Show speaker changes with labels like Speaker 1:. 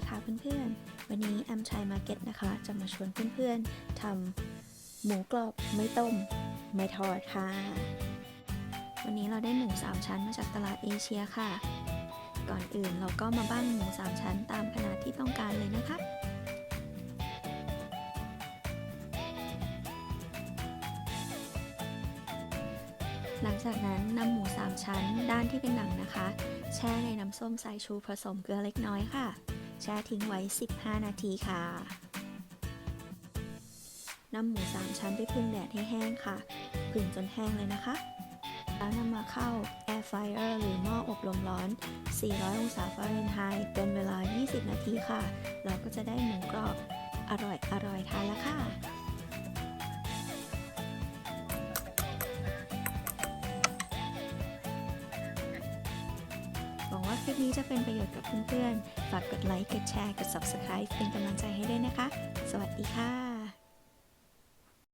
Speaker 1: ดีค่ะเพื่อนๆ วันนี้แอมชัยมาร์เก็ตนะคะ จะมาชวนเพื่อนๆทำหมูกรอบไม่ต้ม ไม่ทอดค่ะ วันนี้เราได้หมู3ชั้นมาจากตลาดเอเชียค่ะ ก่อนอื่นเราก็มาบ้างหมู3ชั้นตามขนาดที่ต้องการเลยนะคะหลังจากนั้นนำหมู 3 ชั้นด้านที่เป็นหนังนะคะ แช่ในน้ำส้มสายชูผสมเกลือเล็กน้อยค่ะ แช่ทิ้งไว้ 15 นาทีค่ะนำหมู3ชั้นไปพึ่งแดดให้แห้งค่ะ พึ่งจนแห้งเลยนะคะ แล้วนำมาเข้า Air Fryer หรือหม้ออบลมร้อน 400 องศาฟาเรนไฮต์เป็นเวลา 20 นาทีค่ะ เราก็จะได้หมูกรอบอร่อยอร่อยทานแล้วค่ะ คลิปนี้จะเป็นประโยชน์กับเพื่อนๆ ฝากกดไลค์ กดแชร์ กด Subscribe เป็นกำลังใจให้ด้วยนะคะ สวัสดีค่ะ